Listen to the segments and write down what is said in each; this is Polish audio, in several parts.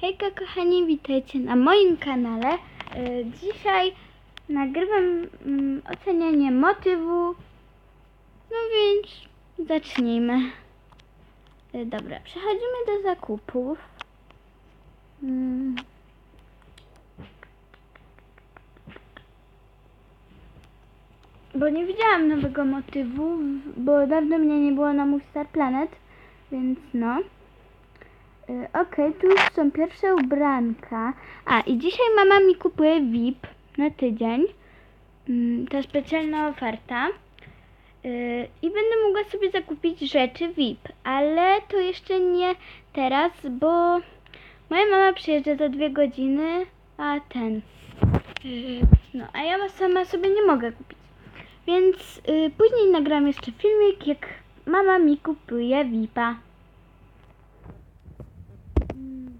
Hejka kochani, witajcie na moim kanale. E, Dzisiaj nagrywam mm, ocenianie motywu. No więc zacznijmy. E, Dobra, przechodzimy do zakupów. Mm. Bo nie widziałam nowego motywu, bo dawno mnie nie było na Move Star Planet, więc no. Y, Okej, tu już są pierwsze ubranka. A, i dzisiaj mama mi kupuje VIP na tydzień. Mm, To specjalna oferta. Y, I będę mogła sobie zakupić rzeczy VIP, ale to jeszcze nie teraz, bo moja mama przyjeżdża za dwie godziny, a ten. y, No, a ja sama sobie nie mogę kupić. Więc później nagram jeszcze filmik, jak mama mi kupuje VIP-a. Mm, Dobra.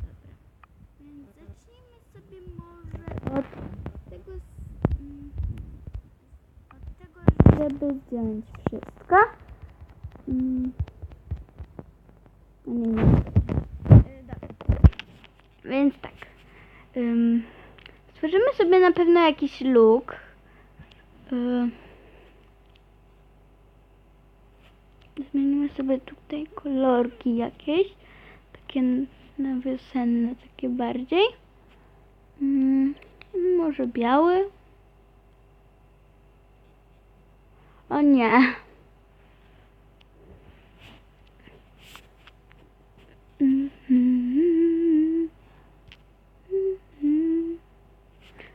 Więc zacznijmy sobie może od tego, mm, od tego, żeby zdjąć wszystko. Mm. No Nie, nie. Y. Więc tak. Ym, stworzymy sobie na pewno jakiś look. Y, Zmienimy sobie tutaj kolorki jakieś. Takie na wiosenne, takie bardziej. Mm, może biały? O nie.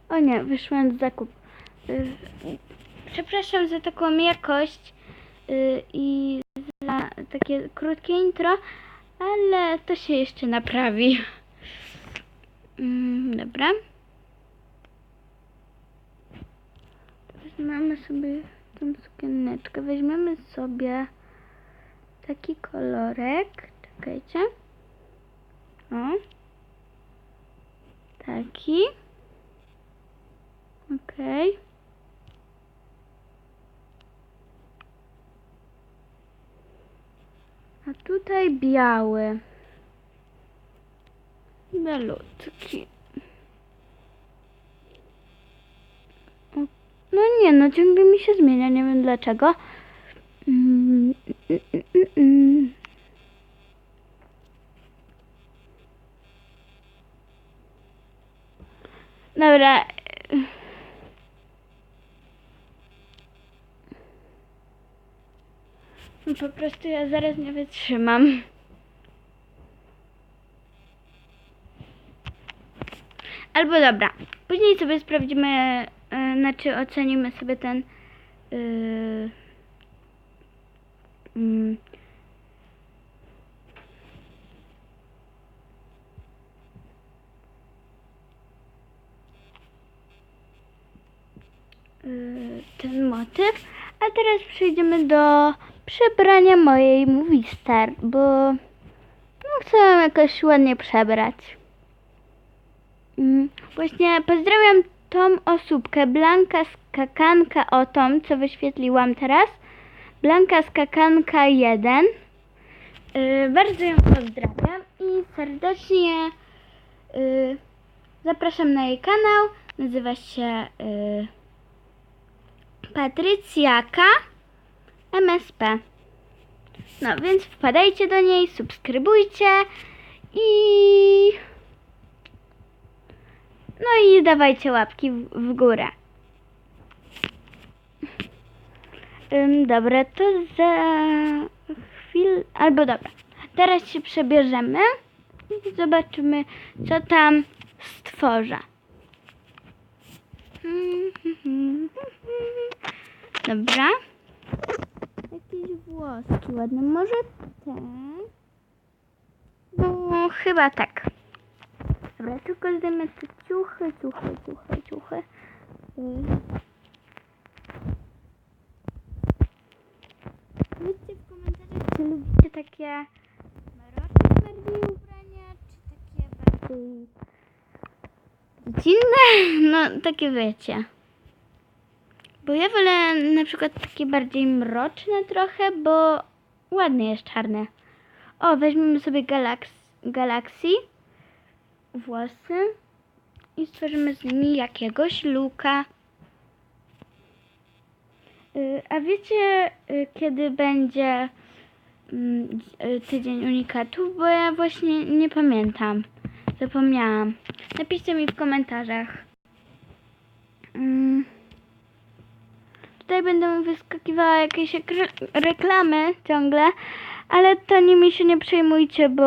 O nie, wyszłam z zakup. Przepraszam za taką jakość y, i za takie krótkie intro, ale to się jeszcze naprawi. Mm, dobra. Weźmiemy sobie tą sukieneczkę. Weźmiemy sobie taki kolorek. Czekajcie. O. Taki. Okej. A tutaj biały. Malutki. No nie, no ciągle mi się zmienia, nie wiem dlaczego. Mm, mm, mm. Dobra. No Po prostu ja zaraz nie wytrzymam. Albo dobra, później sobie sprawdzimy, znaczy ocenimy sobie ten yy, yy, ten motyw. A teraz przejdziemy do przebrania mojej Movie Star, bo no, chcę jakoś ładnie przebrać. Mm, Właśnie pozdrawiam tą osóbkę, Blanka Skakanka, o tą, co wyświetliłam teraz. Blanka Skakanka 1. Yy, bardzo ją pozdrawiam i serdecznie yy, zapraszam na jej kanał. Nazywa się yy, Patrycjaka MSP. No więc wpadajcie do niej, subskrybujcie i no i dawajcie łapki w, w górę. Dobra, to za chwilę, albo dobra. Teraz się przebierzemy i zobaczymy, co tam stworzę. Dobra. Jakieś włoski ładne. Może ten? No, chyba tak. Dobra, tylko zdejmę te ciuchy, ciuchy, ciuchy, ciuchy. Powiedzcie w komentarzach, czy lubicie takie mroczne bardziej ubrania, czy takie bardziej dziecinne? No, takie wiecie. Bo ja wolę na przykład takie bardziej mroczne trochę, bo ładny jest czarny. O, weźmiemy sobie Galax Galaxy włosy i stworzymy z nimi jakiegoś luka. Y, A wiecie, y, kiedy będzie mm, y, tydzień unikatów? Bo ja właśnie nie pamiętam. Zapomniałam. Napiszcie mi w komentarzach. Mm. Tutaj będą wyskakiwały jakieś reklamy ciągle, ale to nimi się nie przejmujcie, bo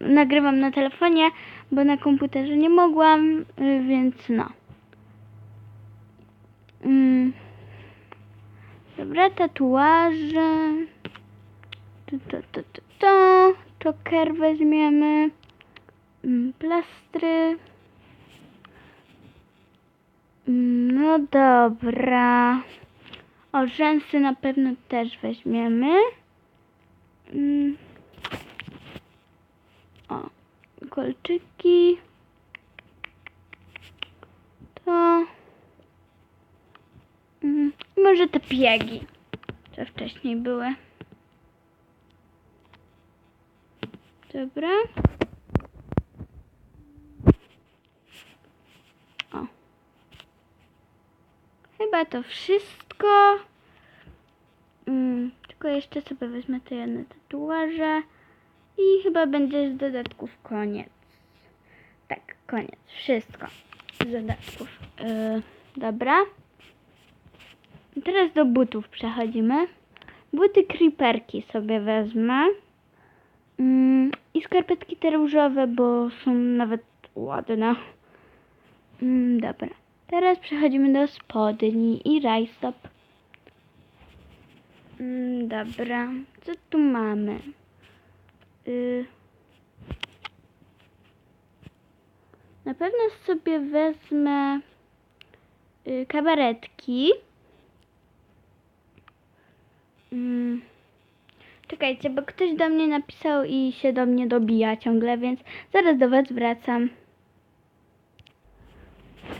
nagrywam na telefonie, bo na komputerze nie mogłam, y, więc no. Mm. Dobra, tatuaże. To, to, to, to, to. Czoker weźmiemy. Mm, Plastry. Mm, No dobra. O, rzęsy na pewno też weźmiemy. Mm. O, kolczyki. To. Mm, Może te piegi, co wcześniej były. Dobra. O. Chyba to wszystko. Mm, tylko jeszcze sobie wezmę te jedne tatuaże. I chyba będzie z dodatków koniec. Tak, koniec. Wszystko z dodatków. Yy, dobra. Teraz do butów przechodzimy. Buty creeperki sobie wezmę. Mm, I skarpetki te różowe, bo są nawet ładne. Mm, dobra. Teraz przechodzimy do spodni i rajstop. Mm, dobra. Co tu mamy? Y... Na pewno sobie wezmę y, kabaretki. Mm. Czekajcie, bo ktoś do mnie napisał i się do mnie dobija ciągle, więc zaraz do Was wracam.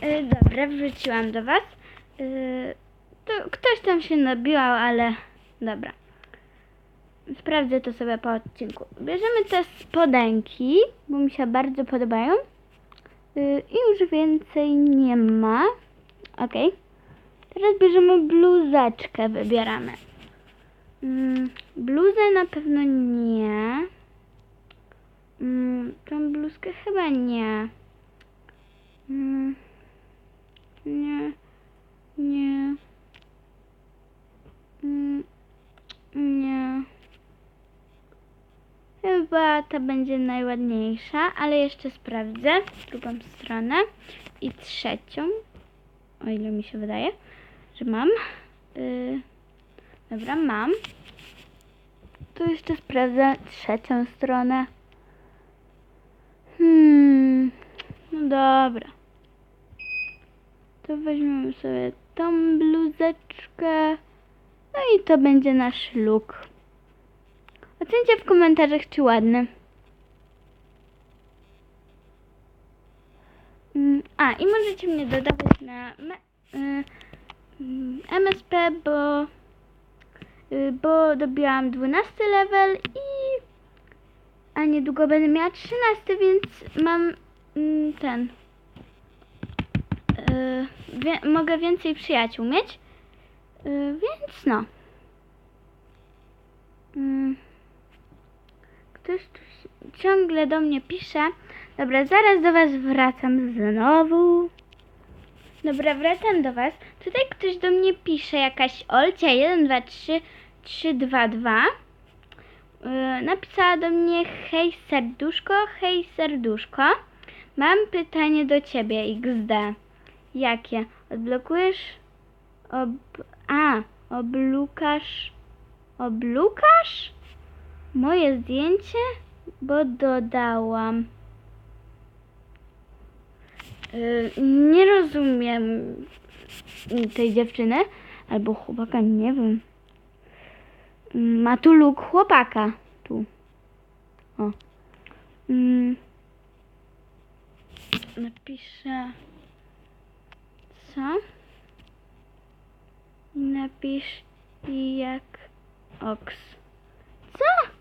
Y, dobra, wróciłam do Was. To ktoś tam się nabiłał, ale dobra. Sprawdzę to sobie po odcinku. Bierzemy te spodenki, bo mi się bardzo podobają. Y, I już więcej nie ma. Ok. Teraz bierzemy bluzeczkę, wybieramy. Mm, bluzę na pewno nie. Mm, tą bluzkę chyba nie. Mm, nie. Nie. Mm, nie. Chyba ta będzie najładniejsza, ale jeszcze sprawdzę drugą stronę i trzecią. O ile mi się wydaje, że mam. Yy, dobra, mam. Tu jeszcze sprawdzę trzecią stronę. Hmm. No dobra. To weźmiemy sobie tą bluzeczkę. No i to będzie nasz look. Ocencie w komentarzach, czy ładny. Mm, A, i możecie mnie dodawać na me- y, mm, MSP, bo, y, bo dobiłam 12 level i a niedługo będę miała 13, więc mam mm, ten. y, wie, mogę więcej przyjaciół mieć. Więc no. Ktoś tu ciągle do mnie pisze. Dobra, zaraz do Was wracam znowu. Dobra, wracam do Was. Tutaj ktoś do mnie pisze, jakaś Olcia 1, 2, 3, 3, 2, 2. Yy, napisała do mnie hej serduszko, hej serduszko. Mam pytanie do Ciebie, XD. Jakie? Odblokujesz? Ob... A, oblukasz... Oblukasz? Moje zdjęcie? Bo dodałam. Yy, nie rozumiem tej dziewczyny albo chłopaka, nie wiem. Ma tu luk chłopaka. Tu. O. Mm. Napiszę. Co? Napisz jak oks. Co?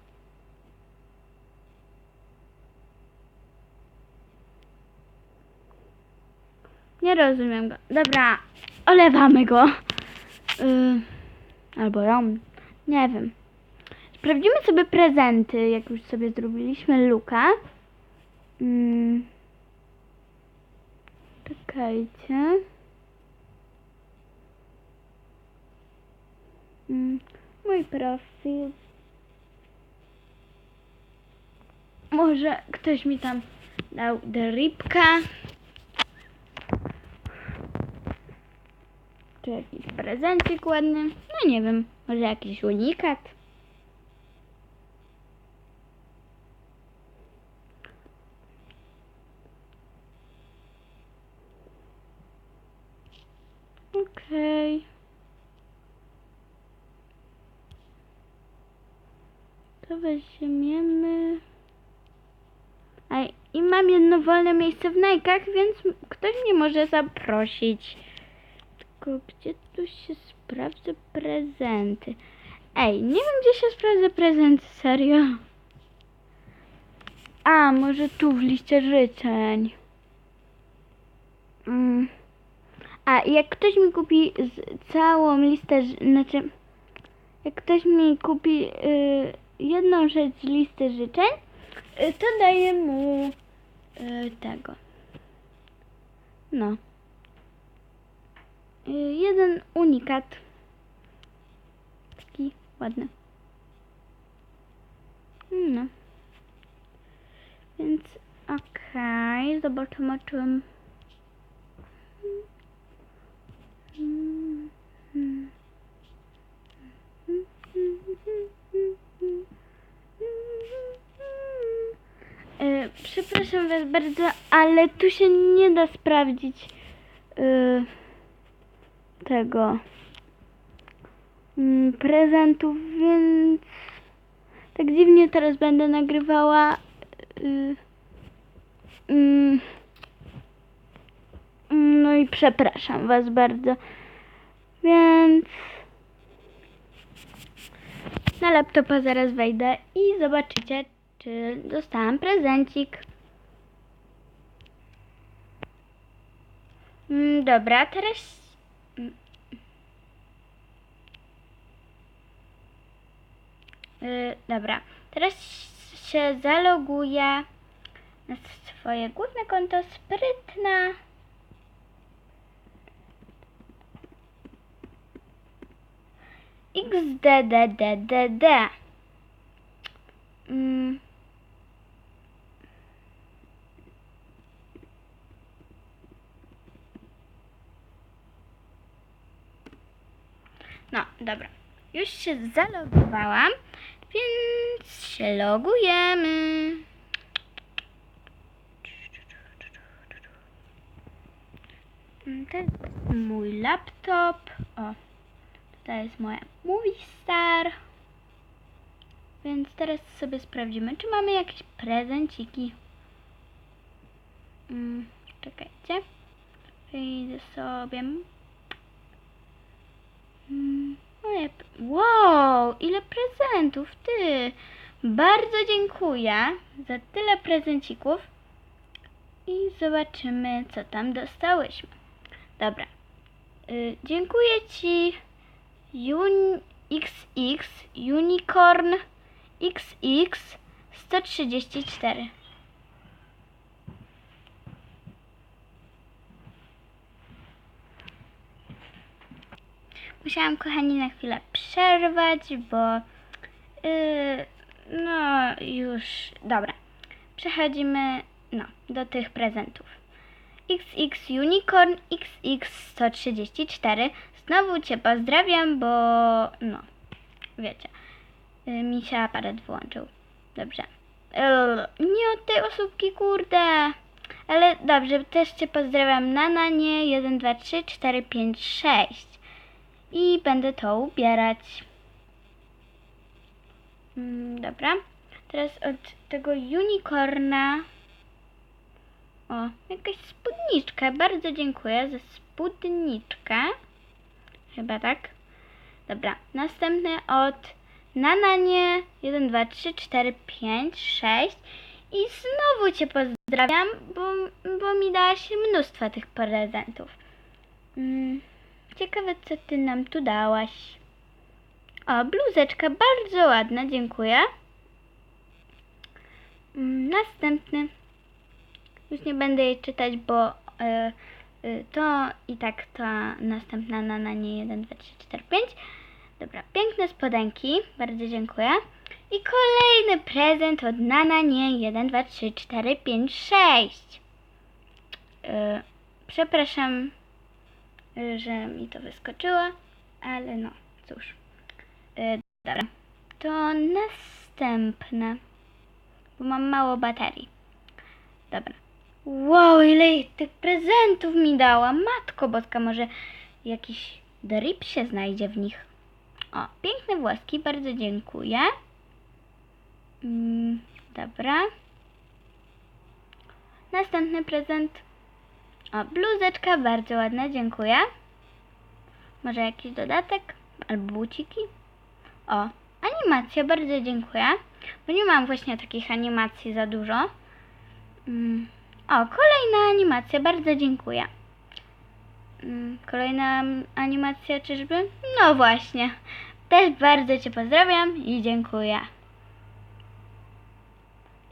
Nie rozumiem go. Dobra, olewamy go. Y, albo ją. Nie wiem. Sprawdzimy sobie prezenty, jak już sobie zrobiliśmy luka. Mm. Czekajcie. Mm. Mój profil. Może ktoś mi tam dał dripka. Czy jakiś prezencik ładny? No nie wiem, może jakiś unikat. Okej. To weźmiemy. A i mam jedno wolne miejsce w Najkach, więc ktoś mnie może zaprosić. Gdzie tu się sprawdza prezenty? Ej, nie wiem gdzie się sprawdza prezenty, serio. A, może tu w liście życzeń. Mm. A jak ktoś mi kupi całą listę, znaczy jak ktoś mi kupi y, jedną rzecz z listy życzeń, y, to daję mu y, tego. No. Y, jeden unikat. Taki ładny. No. Więc okej, zobaczymy czym. E, Przepraszam Was bardzo, ale tu się nie da sprawdzić e, tego mm, prezentów, więc tak dziwnie teraz będę nagrywała. y, mm, no i przepraszam Was bardzo. Więc na laptopa zaraz wejdę i zobaczycie, czy dostałam prezencik. Mm, Dobra, teraz. mm. Y, dobra, teraz się zaloguję na swoje główne konto sprytna. XDDDDD. Mm. No, dobra. Już się zalogowałam, więc się logujemy. Jest mój laptop. O, to jest moja Movie Star. Więc teraz sobie sprawdzimy, czy mamy jakieś prezenciki. Mm, czekajcie. Wyjdę sobie. Mm, Wow, ile prezentów, ty! Bardzo dziękuję za tyle prezencików. I zobaczymy, co tam dostałyśmy. Dobra. Y, dziękuję Ci. Un XX Unicorn XX 134. Musiałam, kochani, na chwilę przerwać, bo yy, no już, dobra. Przechodzimy, no, do tych prezentów. XX Unicorn XX 134. Znowu Cię pozdrawiam, bo no, wiecie, y, mi się aparat włączył. Dobrze. Eee, Nie od tej osóbki, kurde. Ale dobrze, też Cię pozdrawiam na nanie 1, 2, 3, 4, 5, 6. I będę to ubierać. Mm, dobra. Teraz od tego unicorna. O, jakaś spódniczka. Bardzo dziękuję za spódniczkę. Chyba tak. Dobra. Następny od Nananie 1, 2, 3, 4, 5, 6. I znowu Cię pozdrawiam, bo, bo mi dałaś mnóstwo tych prezentów. Mm, ciekawe, co Ty nam tu dałaś. O, bluzeczka, bardzo ładna, dziękuję. Mm, następny. Już nie będę jej czytać, bo e, e, to i tak ta następna na, na nie 1, 2, 3, 4, 5. Dobra, piękne spodenki, bardzo dziękuję. I kolejny prezent od Nana nie 1, 2, 3, 4, 5, 6. Yy, przepraszam, że mi to wyskoczyło, ale no cóż. Yy, dobra, to następne, bo mam mało baterii. Dobra. Wow, ile tych prezentów mi dała. Matko boska, może jakiś drip się znajdzie w nich. O, piękne włoski, bardzo dziękuję. Mm, dobra. Następny prezent. O, bluzeczka, bardzo ładna, dziękuję. Może jakiś dodatek? Albo buciki? O, animacja, bardzo dziękuję. Bo nie mam właśnie takich animacji za dużo. Mm. O, kolejna animacja, bardzo dziękuję. Mm, Kolejna animacja, czyżby? No właśnie. Też bardzo Cię pozdrawiam i dziękuję.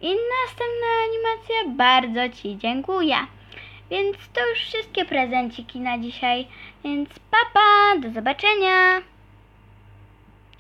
I następna animacja, bardzo Ci dziękuję. Więc to już wszystkie prezenciki na dzisiaj. Więc papa, do zobaczenia.